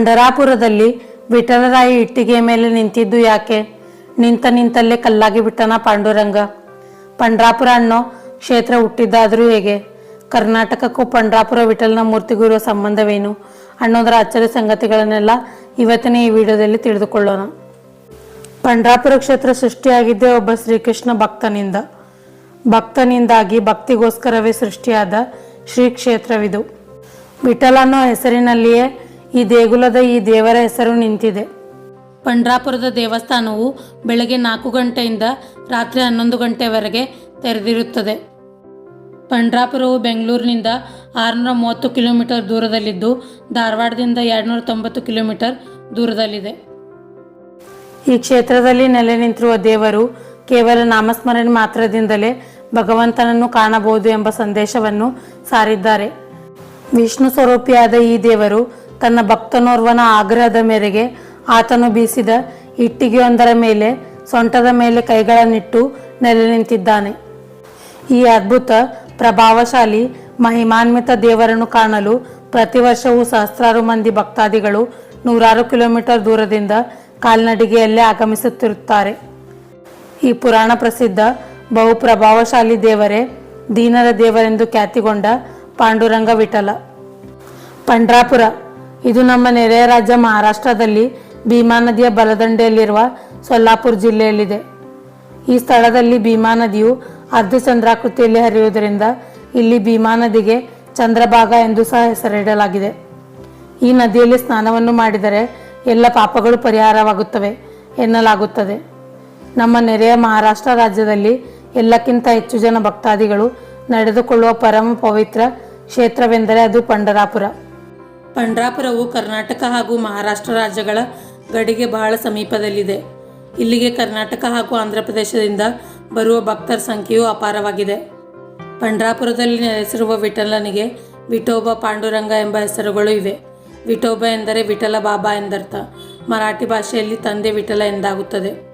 ಪಂಡರಾಪುರದಲ್ಲಿ ವಿಠಲರಾಯ ಇಟ್ಟಿಗೆ ಮೇಲೆ ನಿಂತಿದ್ದು ಯಾಕೆ? ನಿಂತ ನಿಂತಲ್ಲೇ ಕಲ್ಲಾಗಿ ಬಿಟ್ಟನ ಪಾಂಡುರಂಗ. ಪಂಡ್ರಾಪುರ ಅನ್ನೋ ಕ್ಷೇತ್ರ ಹುಟ್ಟಿದ್ದಾದರೂ ಹೇಗೆ? ಕರ್ನಾಟಕಕ್ಕೂ ಪಂಡ್ರಾಪುರ ವಿಠಲನ ಮೂರ್ತಿಗೂ ಇರುವ ಸಂಬಂಧವೇನು? ಅನ್ನೋದರ ಅಚ್ಚರಿ ಸಂಗತಿಗಳನ್ನೆಲ್ಲ ಇವತ್ತಿನ ಈ ವಿಡಿಯೋದಲ್ಲಿ ತಿಳಿದುಕೊಳ್ಳೋಣ. ಪಂಡ್ರಾಪುರ ಕ್ಷೇತ್ರ ಸೃಷ್ಟಿಯಾಗಿದ್ದೇ ಒಬ್ಬ ಶ್ರೀಕೃಷ್ಣ ಭಕ್ತನಿಂದ. ಭಕ್ತನಿಂದಾಗಿ ಭಕ್ತಿಗೋಸ್ಕರವೇ ಸೃಷ್ಟಿಯಾದ ಶ್ರೀ ಕ್ಷೇತ್ರವಿದು ವಿಠಲ ಅನ್ನೋ ಹೆಸರಿನಲ್ಲಿಯೇ ಈ ದೇಗುಲದ ಈ ದೇವರ ಹೆಸರು ನಿಂತಿದೆ. ಪಂಡ್ರಾಪುರದ ದೇವಸ್ಥಾನವು ಬೆಳಗ್ಗೆ ನಾಲ್ಕು ಗಂಟೆಯಿಂದ ರಾತ್ರಿ ಹನ್ನೊಂದು ಗಂಟೆವರೆಗೆ ತೆರೆದಿರುತ್ತದೆ. ಪಂಡ್ರಾಪುರವು ಬೆಂಗಳೂರಿನಿಂದ ಆರುನೂರ ಮೂವತ್ತು ಕಿಲೋಮೀಟರ್ ದೂರದಲ್ಲಿದ್ದು ಧಾರವಾಡದಿಂದ ಎರಡುನೂರ ತೊಂಬತ್ತು ಕಿಲೋಮೀಟರ್ ದೂರದಲ್ಲಿದೆ. ಈ ಕ್ಷೇತ್ರದಲ್ಲಿ ನೆಲೆ ನಿಂತಿರುವ ದೇವರು ಕೇವಲ ನಾಮಸ್ಮರಣೆ ಮಾತ್ರದಿಂದಲೇ ಭಗವಂತನನ್ನು ಕಾಣಬಹುದು ಎಂಬ ಸಂದೇಶವನ್ನು ಸಾರಿದ್ದಾರೆ. ವಿಷ್ಣು ಸ್ವರೂಪಿಯಾದ ಈ ದೇವರು ತನ್ನ ಭಕ್ತನೋರ್ವನ ಆಗ್ರಹದ ಮೇರೆಗೆ ಆತನು ಬೀಸಿದ ಇಟ್ಟಿಗೆಯೊಂದರ ಮೇಲೆ ಸೊಂಟದ ಮೇಲೆ ಕೈಗಳನ್ನಿಟ್ಟು ನೆಲೆ ನಿಂತಿದ್ದಾನೆ. ಈ ಅದ್ಭುತ, ಪ್ರಭಾವಶಾಲಿ, ಮಹಿಮಾನ್ವಿತ ದೇವರನ್ನು ಕಾಣಲು ಪ್ರತಿ ವರ್ಷವೂ ಸಹಸ್ರಾರು ಮಂದಿ ಭಕ್ತಾದಿಗಳು ನೂರಾರು ಕಿಲೋಮೀಟರ್ ದೂರದಿಂದ ಕಾಲ್ನಡಿಗೆಯಲ್ಲೇ ಆಗಮಿಸುತ್ತಿರುತ್ತಾರೆ. ಈ ಪುರಾಣ ಪ್ರಸಿದ್ಧ, ಬಹು ಪ್ರಭಾವಶಾಲಿ ದೇವರೇ ದೀನರ ದೇವರೆಂದು ಖ್ಯಾತಿಗೊಂಡ ಪಾಂಡುರಂಗ ವಿಠಲ ಪಂಡ್ರಾಪುರ ಇದು ನಮ್ಮ ನೆರೆಯ ರಾಜ್ಯ ಮಹಾರಾಷ್ಟ್ರದಲ್ಲಿ ಭೀಮಾ ನದಿಯ ಬಲದಂಡೆಯಲ್ಲಿರುವ ಸೊಲ್ಲಾಪುರ ಜಿಲ್ಲೆಯಲ್ಲಿದೆ. ಈ ಸ್ಥಳದಲ್ಲಿ ಭೀಮಾ ನದಿಯು ಅರ್ಧ ಚಂದ್ರಾಕೃತಿಯಲ್ಲಿ ಹರಿಯುವುದರಿಂದ ಇಲ್ಲಿ ಭೀಮಾ ನದಿಗೆ ಚಂದ್ರಭಾಗ ಎಂದು ಸಹ ಹೆಸರಿಡಲಾಗಿದೆ. ಈ ನದಿಯಲ್ಲಿ ಸ್ನಾನವನ್ನು ಮಾಡಿದರೆ ಎಲ್ಲ ಪಾಪಗಳು ಪರಿಹಾರವಾಗುತ್ತವೆ ಎನ್ನಲಾಗುತ್ತದೆ. ನಮ್ಮ ನೆರೆಯ ಮಹಾರಾಷ್ಟ್ರ ರಾಜ್ಯದಲ್ಲಿ ಎಲ್ಲಕ್ಕಿಂತ ಹೆಚ್ಚು ಜನ ಭಕ್ತಾದಿಗಳು ನಡೆದುಕೊಳ್ಳುವ ಪರಮ ಪವಿತ್ರ ಕ್ಷೇತ್ರವೆಂದರೆ ಅದು ಪಂಡರಾಪುರ. ಪಂಡ್ರಾಪುರವು ಕರ್ನಾಟಕ ಹಾಗೂ ಮಹಾರಾಷ್ಟ್ರ ರಾಜ್ಯಗಳ ಗಡಿಗೆ ಬಹಳ ಸಮೀಪದಲ್ಲಿದೆ. ಇಲ್ಲಿಗೆ ಕರ್ನಾಟಕ ಹಾಗೂ ಆಂಧ್ರ ಪ್ರದೇಶದಿಂದ ಬರುವ ಭಕ್ತರ ಸಂಖ್ಯೆಯು ಅಪಾರವಾಗಿದೆ. ಪಂಡ್ರಾಪುರದಲ್ಲಿ ನೆಲೆಸಿರುವ ವಿಠಲನಿಗೆ ವಿಠೋಬ ಪಾಂಡುರಂಗ ಎಂಬ ಹೆಸರುಗಳು ಇವೆ. ವಿಠೋಬ ಎಂದರೆ ವಿಠಲ ಬಾಬಾ ಎಂದರ್ಥ. ಮರಾಠಿ ಭಾಷೆಯಲ್ಲಿ ತಂದೆ ವಿಠಲ ಎಂದಾಗುತ್ತದೆ.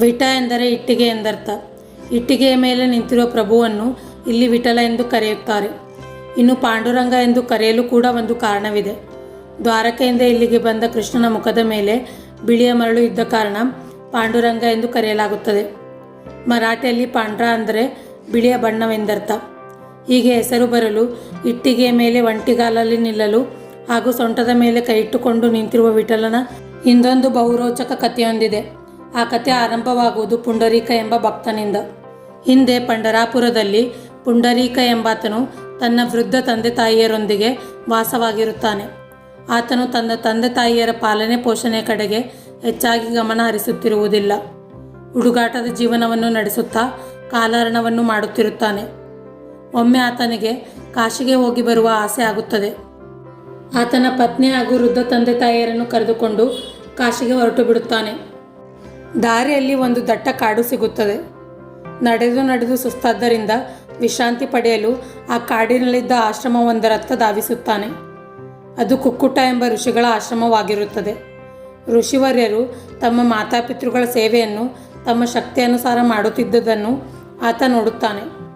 ವಿಠ ಎಂದರೆ ಇಟ್ಟಿಗೆ ಎಂದರ್ಥ. ಇಟ್ಟಿಗೆಯ ಮೇಲೆ ನಿಂತಿರುವ ಪ್ರಭುವನ್ನು ಇಲ್ಲಿ ವಿಠಲ ಎಂದು ಕರೆಯುತ್ತಾರೆ. ಇನ್ನು ಪಾಂಡುರಂಗ ಎಂದು ಕರೆಯಲು ಕೂಡ ಒಂದು ಕಾರಣವಿದೆ. ದ್ವಾರಕೆಯಿಂದ ಇಲ್ಲಿಗೆ ಬಂದ ಕೃಷ್ಣನ ಮುಖದ ಮೇಲೆ ಬಿಳಿಯ ಮರಳು ಇದ್ದ ಕಾರಣ ಪಾಂಡುರಂಗ ಎಂದು ಕರೆಯಲಾಗುತ್ತದೆ. ಮರಾಠಿಯಲ್ಲಿ ಪಾಂಡ್ರ ಅಂದರೆ ಬಿಳಿಯ ಬಣ್ಣವೆಂದರ್ಥ. ಹೀಗೆ ಹೆಸರು ಬರಲು, ಇಟ್ಟಿಗೆಯ ಮೇಲೆ ಒಂಟಿಗಾಲಲ್ಲಿ ನಿಲ್ಲಲು ಹಾಗೂ ಸೊಂಟದ ಮೇಲೆ ಕೈ ಇಟ್ಟುಕೊಂಡು ನಿಂತಿರುವ ವಿಠಲನ ಇಂದೊಂದು ಬಹುರೋಚಕ ಕಥೆಯೊಂದಿದೆ. ಆ ಕಥೆ ಆರಂಭವಾಗುವುದು ಪುಂಡರೀಕ ಎಂಬ ಭಕ್ತನಿಂದ. ಹಿಂದೆ ಪಂಡರಾಪುರದಲ್ಲಿ ಪುಂಡರೀಕ ಎಂಬಾತನು ತನ್ನ ವೃದ್ಧ ತಂದೆ ತಾಯಿಯರೊಂದಿಗೆ ವಾಸವಾಗಿರುತ್ತಾನೆ. ಆತನು ತನ್ನ ತಂದೆ ತಾಯಿಯರ ಪಾಲನೆ ಪೋಷಣೆ ಕಡೆಗೆ ಹೆಚ್ಚಾಗಿ ಗಮನ ಹರಿಸುತ್ತಿರುವುದಿಲ್ಲ. ಹುಡುಗಾಟದ ಜೀವನವನ್ನು ನಡೆಸುತ್ತಾ ಕಾಲಹರಣವನ್ನು ಮಾಡುತ್ತಿರುತ್ತಾನೆ. ಒಮ್ಮೆ ಆತನಿಗೆ ಕಾಶಿಗೆ ಹೋಗಿ ಬರುವ ಆಸೆ ಆಗುತ್ತದೆ. ಆತನ ಪತ್ನಿ ಹಾಗೂ ವೃದ್ಧ ತಂದೆ ತಾಯಿಯರನ್ನು ಕರೆದುಕೊಂಡು ಕಾಶಿಗೆ ಹೊರಟು ಬಿಡುತ್ತಾನೆ. ದಾರಿಯಲ್ಲಿ ಒಂದು ದಟ್ಟ ಕಾಡು ಸಿಗುತ್ತದೆ. ನಡೆದು ನಡೆದು ಸುಸ್ತಾದ್ದರಿಂದ ವಿಶ್ರಾಂತಿ ಪಡೆಯಲು ಆ ಕಾಡಿನಲ್ಲಿದ್ದ ಆಶ್ರಮವೊಂದರತ್ತ ಧಾವಿಸುತ್ತಾನೆ. ಅದು ಕುಕ್ಕುಟ ಎಂಬ ಋಷಿಗಳ ಆಶ್ರಮವಾಗಿರುತ್ತದೆ. ಋಷಿವರ್ಯರು ತಮ್ಮ ಮಾತಾಪಿತೃಗಳ ಸೇವೆಯನ್ನು ತಮ್ಮ ಶಕ್ತಿಯನುಸಾರ ಮಾಡುತ್ತಿದ್ದುದನ್ನು ಆತ ನೋಡುತ್ತಾನೆ.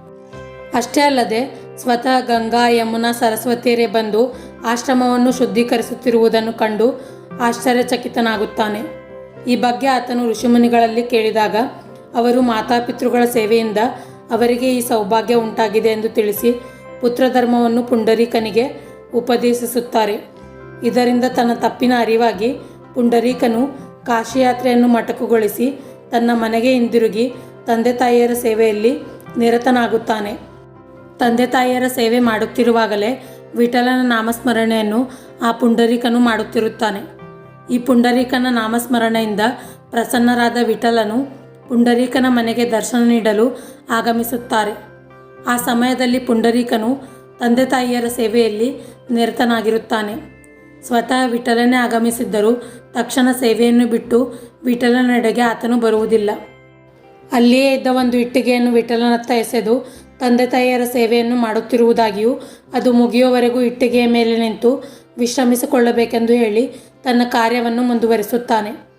ಅಷ್ಟೇ ಅಲ್ಲದೆ ಸ್ವತಃ ಗಂಗಾ, ಯಮುನಾ ಸರಸ್ವತಿಯರೇ ಬಂದು ಆಶ್ರಮವನ್ನು ಶುದ್ಧೀಕರಿಸುತ್ತಿರುವುದನ್ನು ಕಂಡು ಆಶ್ಚರ್ಯಚಕಿತನಾಗುತ್ತಾನೆ. ಈ ಬಗ್ಗೆ ಆತನು ಋಷಿಮುನಿಗಳಲ್ಲಿ ಕೇಳಿದಾಗ ಅವರು ಮಾತಾಪಿತೃಗಳ ಸೇವೆಯಿಂದ ಅವರಿಗೆ ಈ ಸೌಭಾಗ್ಯ ಉಂಟಾಗಿದೆ ಎಂದು ತಿಳಿಸಿ ಪುತ್ರಧರ್ಮವನ್ನು ಪುಂಡರೀಕನಿಗೆ ಉಪದೇಶಿಸುತ್ತಾರೆ. ಇದರಿಂದ ತನ್ನ ತಪ್ಪಿನ ಅರಿವಾಗಿ ಪುಂಡರೀಕನು ಕಾಶಿಯಾತ್ರೆಯನ್ನು ಮಟಕುಗೊಳಿಸಿ ತನ್ನ ಮನೆಗೆ ಹಿಂದಿರುಗಿ ತಂದೆ ತಾಯಿಯರ ಸೇವೆಯಲ್ಲಿ ನಿರತನಾಗುತ್ತಾನೆ. ತಂದೆ ತಾಯಿಯರ ಸೇವೆ ಮಾಡುತ್ತಿರುವಾಗಲೇ ವಿಠಲನ ನಾಮಸ್ಮರಣೆಯನ್ನು ಆ ಪುಂಡರೀಕನು ಮಾಡುತ್ತಿರುತ್ತಾನೆ. ಈ ಪುಂಡರೀಕನ ನಾಮಸ್ಮರಣೆಯಿಂದ ಪ್ರಸನ್ನರಾದ ವಿಠಲನು ಪುಂಡರೀಕನ ಮನೆಗೆ ದರ್ಶನ ನೀಡಲು ಆಗಮಿಸುತ್ತಾರೆ. ಆ ಸಮಯದಲ್ಲಿ ಪುಂಡರೀಕನು ತಂದೆ ತಾಯಿಯರ ಸೇವೆಯಲ್ಲಿ ನಿರತನಾಗಿರುತ್ತಾನೆ. ಸ್ವತಃ ವಿಠಲನೇ ಆಗಮಿಸಿದ್ದರೂ ತಕ್ಷಣ ಸೇವೆಯನ್ನು ಬಿಟ್ಟು ವಿಠಲನೆಡೆಗೆ ಆತನು ಬರುವುದಿಲ್ಲ. ಅಲ್ಲಿಯೇ ಇದ್ದ ಒಂದು ಇಟ್ಟಿಗೆಯನ್ನು ವಿಠಲನತ್ತ ಎಸೆದು ತಂದೆ ತಾಯಿಯರ ಸೇವೆಯನ್ನು ಮಾಡುತ್ತಿರುವುದಾಗಿಯೂ ಅದು ಮುಗಿಯುವವರೆಗೂ ಇಟ್ಟಿಗೆಯ ಮೇಲೆ ನಿಂತು ವಿಶ್ರಮಿಸಿಕೊಳ್ಳಬೇಕೆಂದು ಹೇಳಿ ತನ್ನ ಕಾರ್ಯವನ್ನು ಮುಂದುವರಿಸುತ್ತಾನೆ.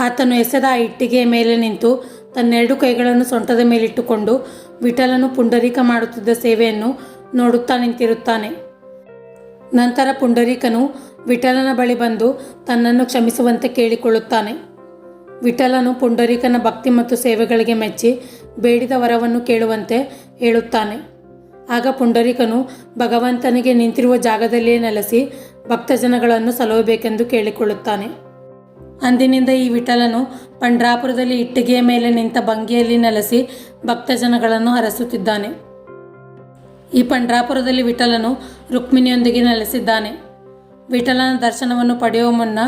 ಆತನು ಎಸೆದ ಆ ಇಟ್ಟಿಗೆಯ ಮೇಲೆ ನಿಂತು ತನ್ನೆರಡು ಕೈಗಳನ್ನು ಸೊಂಟದ ಮೇಲಿಟ್ಟುಕೊಂಡು ವಿಠಲನು ಪುಂಡರೀಕ ಮಾಡುತ್ತಿದ್ದ ಸೇವೆಯನ್ನು ನೋಡುತ್ತಾ ನಿಂತಿರುತ್ತಾನೆ. ನಂತರ ಪುಂಡರೀಕನು ವಿಠಲನ ಬಳಿ ಬಂದು ತನ್ನನ್ನು ಕ್ಷಮಿಸುವಂತೆ ಕೇಳಿಕೊಳ್ಳುತ್ತಾನೆ. ವಿಠಲನು ಪುಂಡರೀಕನ ಭಕ್ತಿ ಮತ್ತು ಸೇವೆಗಳಿಗೆ ಮೆಚ್ಚಿ ಬೇಡಿದ ವರವನ್ನು ಕೇಳುವಂತೆ ಹೇಳುತ್ತಾನೆ. ಆಗ ಪುಂಡರೀಕನು ಭಗವಂತನಿಗೆ ನಿಂತಿರುವ ಜಾಗದಲ್ಲಿಯೇ ನೆಲೆಸಿ ಭಕ್ತಜನಗಳನ್ನು ಸಲಹಬೇಕೆಂದು ಕೇಳಿಕೊಳ್ಳುತ್ತಾನೆ. ಅಂದಿನಿಂದ ಈ ವಿಠಲನು ಪಂಡ್ರಾಪುರದಲ್ಲಿ ಇಟ್ಟಿಗೆಯ ಮೇಲೆ ನಿಂತ ಭಂಗಿಯಲ್ಲಿ ನೆಲೆಸಿ ಭಕ್ತಜನಗಳನ್ನು ಹರಸುತ್ತಿದ್ದಾನೆ. ಈ ಪಂಡ್ರಾಪುರದಲ್ಲಿ ವಿಠಲನು ರುಕ್ಮಿಣಿಯೊಂದಿಗೆ ನೆಲೆಸಿದ್ದಾನೆ. ವಿಠಲನ ದರ್ಶನವನ್ನು ಪಡೆಯುವ ಮುನ್ನ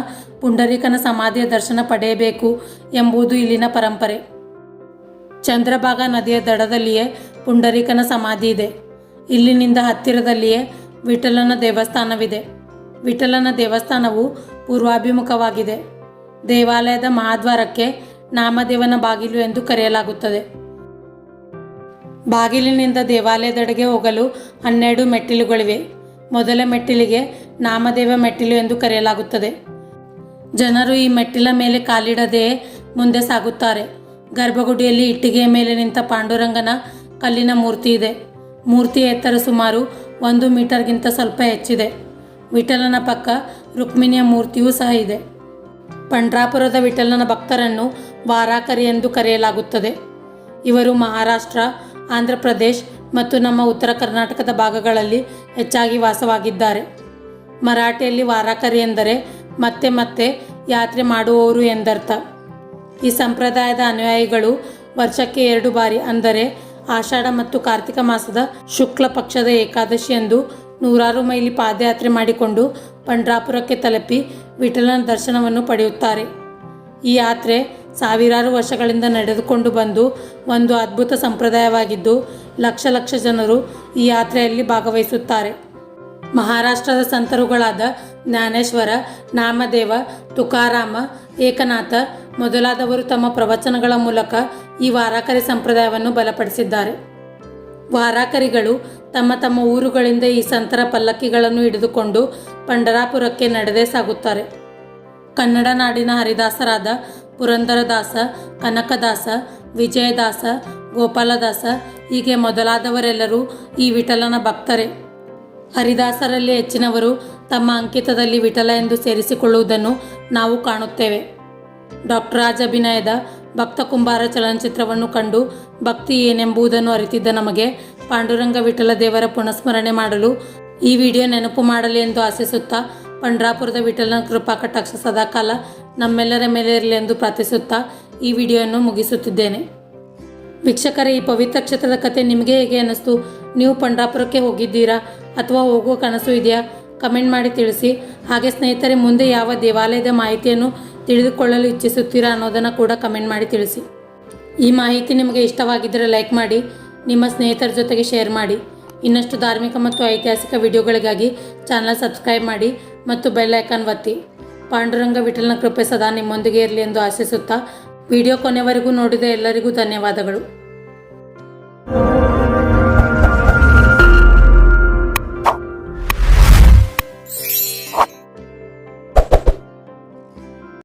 ಪುಂಡರೀಕನ ಸಮಾಧಿಯ ದರ್ಶನ ಪಡೆಯಬೇಕು ಎಂಬುದು ಇಲ್ಲಿನ ಪರಂಪರೆ. ಚಂದ್ರಭಾಗ ನದಿಯ ದಡದಲ್ಲಿಯೇ ಪುಂಡರೀಕನ ಸಮಾಧಿ ಇದೆ. ಇಲ್ಲಿನಿಂದ ಹತ್ತಿರದಲ್ಲಿಯೇ ವಿಠಲನ ದೇವಸ್ಥಾನವಿದೆ. ವಿಠಲನ ದೇವಸ್ಥಾನವು ಪೂರ್ವಾಭಿಮುಖವಾಗಿದೆ. ದೇವಾಲಯದ ಮಹಾದ್ವಾರಕ್ಕೆ ನಾಮದೇವನ ಬಾಗಿಲು ಎಂದು ಕರೆಯಲಾಗುತ್ತದೆ. ಬಾಗಿಲಿನಿಂದ ದೇವಾಲಯದೆಡೆಗೆ ಹೋಗಲು ಹನ್ನೆರಡು ಮೆಟ್ಟಿಲುಗಳಿವೆ. ಮೊದಲ ಮೆಟ್ಟಿಲಿಗೆ ನಾಮದೇವ ಮೆಟ್ಟಿಲು ಎಂದು ಕರೆಯಲಾಗುತ್ತದೆ. ಜನರು ಈ ಮೆಟ್ಟಿಲ ಮೇಲೆ ಕಾಲಿಡದೆಯೇ ಮುಂದೆ ಸಾಗುತ್ತಾರೆ. ಗರ್ಭಗುಡಿಯಲ್ಲಿ ಇಟ್ಟಿಗೆಯ ಮೇಲೆ ನಿಂತ ಪಾಂಡುರಂಗನ ಕಲ್ಲಿನ ಮೂರ್ತಿ ಇದೆ. ಮೂರ್ತಿಯ ಎತ್ತರ ಸುಮಾರು ಒಂದು ಮೀಟರ್ಗಿಂತ ಸ್ವಲ್ಪ ಹೆಚ್ಚಿದೆ. ವಿಠಲನ ಪಕ್ಕ ರುಕ್ಮಿಣಿಯ ಮೂರ್ತಿಯೂ ಸಹ ಇದೆ. ಪಂಡ್ರಾಪುರದ ವಿಠಲನ ಭಕ್ತರನ್ನು ವಾರಾಕರಿ ಎಂದು ಕರೆಯಲಾಗುತ್ತದೆ. ಇವರು ಮಹಾರಾಷ್ಟ್ರ, ಆಂಧ್ರ ಪ್ರದೇಶ್ ಮತ್ತು ನಮ್ಮ ಉತ್ತರ ಕರ್ನಾಟಕದ ಭಾಗಗಳಲ್ಲಿ ಹೆಚ್ಚಾಗಿ ವಾಸವಾಗಿದ್ದಾರೆ. ಮರಾಠಿಯಲ್ಲಿ ವಾರಾಕರಿ ಎಂದರೆ ಮತ್ತೆ ಮತ್ತೆ ಯಾತ್ರೆ ಮಾಡುವವರು ಎಂದರ್ಥ. ಈ ಸಂಪ್ರದಾಯದ ಅನುಯಾಯಿಗಳು ವರ್ಷಕ್ಕೆ ಎರಡು ಬಾರಿ ಅಂದರೆ ಆಷಾಢ ಮತ್ತು ಕಾರ್ತಿಕ ಮಾಸದ ಶುಕ್ಲ ಪಕ್ಷದ ಏಕಾದಶಿಯಂದು ನೂರಾರು ಮೈಲಿ ಪಾದಯಾತ್ರೆ ಮಾಡಿಕೊಂಡು ಪಂಡ್ರಾಪುರಕ್ಕೆ ತಲುಪಿ ವಿಠಲನ ದರ್ಶನವನ್ನು ಪಡೆಯುತ್ತಾರೆ. ಈ ಯಾತ್ರೆ ಸಾವಿರಾರು ವರ್ಷಗಳಿಂದ ನಡೆದುಕೊಂಡು ಬಂದು ಒಂದು ಅದ್ಭುತ ಸಂಪ್ರದಾಯವಾಗಿದ್ದು, ಲಕ್ಷ ಲಕ್ಷ ಜನರು ಈ ಯಾತ್ರೆಯಲ್ಲಿ ಭಾಗವಹಿಸುತ್ತಾರೆ. ಮಹಾರಾಷ್ಟ್ರದ ಸಂತರುಗಳಾದ ಜ್ಞಾನೇಶ್ವರ, ನಾಮದೇವ, ತುಕಾರಾಮ, ಏಕನಾಥ ಮೊದಲಾದವರು ತಮ್ಮ ಪ್ರವಚನಗಳ ಮೂಲಕ ಈ ವಾರಾಕರಿ ಸಂಪ್ರದಾಯವನ್ನು ಬಲಪಡಿಸಿದ್ದಾರೆ. ವಾರಾಕರಿಗಳು ತಮ್ಮ ತಮ್ಮ ಊರುಗಳಿಂದ ಈ ಸಂತರ ಪಲ್ಲಕ್ಕಿಗಳನ್ನು ಹಿಡಿದುಕೊಂಡು ಪಂಡರಾಪುರಕ್ಕೆ ನಡೆದೇ ಸಾಗುತ್ತಾರೆ. ಕನ್ನಡ ನಾಡಿನ ಹರಿದಾಸರಾದ ಪುರಂದರದಾಸ, ಕನಕದಾಸ, ವಿಜಯದಾಸ, ಗೋಪಾಲದಾಸ ಹೀಗೆ ಮೊದಲಾದವರೆಲ್ಲರೂ ಈ ವಿಠಲನ ಭಕ್ತರೇ. ಹರಿದಾಸರಲ್ಲಿ ಹೆಚ್ಚಿನವರು ತಮ್ಮ ಅಂಕಿತದಲ್ಲಿ ವಿಠಲ ಎಂದು ಸೇರಿಸಿಕೊಳ್ಳುವುದನ್ನು ನಾವು ಕಾಣುತ್ತೇವೆ. ಡಾಕ್ಟರ್ ರಾಜ್ ಅಭಿನಯದ ಭಕ್ತ ಕುಂಬಾರ ಚಲನಚಿತ್ರವನ್ನು ಕಂಡು ಭಕ್ತಿ ಏನೆಂಬುದನ್ನು ಅರಿತಿದ್ದ ನಮಗೆ ಪಾಂಡುರಂಗ ವಿಠಲ ದೇವರ ಪುನಸ್ಮರಣೆ ಮಾಡಲು ಈ ವಿಡಿಯೋ ನೆನಪು ಮಾಡಲಿ ಎಂದು ಆಶಿಸುತ್ತಾ ಪಂಡ್ರಾಪುರದ ವಿಠಲನ ಕೃಪಾ ಕಟಾಕ್ಷ ಸದಾಕಾಲ ನಮ್ಮೆಲ್ಲರ ಮೇಲೆ ಇರಲಿ ಎಂದು ಪ್ರಾರ್ಥಿಸುತ್ತಾ ಈ ವಿಡಿಯೋವನ್ನು ಮುಗಿಸುತ್ತಿದ್ದೇನೆ. ವೀಕ್ಷಕರೇ, ಈ ಪವಿತ್ರ ಕ್ಷೇತ್ರದ ಕತೆ ನಿಮಗೆ ಹೇಗೆ ಅನ್ನಿಸ್ತು? ನೀವು ಪಂಡ್ರಾಪುರಕ್ಕೆ ಹೋಗಿದ್ದೀರಾ? ಅಥವಾ ಹೋಗುವ ಕನಸು ಇದೆಯಾ? ಕಮೆಂಟ್ ಮಾಡಿ ತಿಳಿಸಿ. ಹಾಗೆ ಸ್ನೇಹಿತರೆ, ಮುಂದೆ ಯಾವ ದೇವಾಲಯದ ಮಾಹಿತಿಯನ್ನು ತಿಳಿದುಕೊಳ್ಳಲು ಇಚ್ಛಿಸುತ್ತೀರಾ ಅನ್ನೋದನ್ನು ಕೂಡ ಕಮೆಂಟ್ ಮಾಡಿ ತಿಳಿಸಿ. ಈ ಮಾಹಿತಿ ನಿಮಗೆ ಇಷ್ಟವಾಗಿದ್ದರೆ ಲೈಕ್ ಮಾಡಿ, ನಿಮ್ಮ ಸ್ನೇಹಿತರ ಜೊತೆಗೆ ಶೇರ್ ಮಾಡಿ. ಇನ್ನಷ್ಟು ಧಾರ್ಮಿಕ ಮತ್ತು ಐತಿಹಾಸಿಕ ವಿಡಿಯೋಗಳಿಗಾಗಿ ಚಾನಲ್ ಸಬ್ಸ್ಕ್ರೈಬ್ ಮಾಡಿ ಮತ್ತು ಬೆಲ್ ಐಕಾನ್ ಒತ್ತಿ. ಪಾಂಡುರಂಗ ವಿಠಲನ ಕೃಪೆ ಸದಾ ನಿಮ್ಮೊಂದಿಗೆ ಇರಲಿ ಎಂದು ಆಶಿಸುತ್ತಾ, ವಿಡಿಯೋ ಕೊನೆವರೆಗೂ ನೋಡಿದ ಎಲ್ಲರಿಗೂ ಧನ್ಯವಾದಗಳು.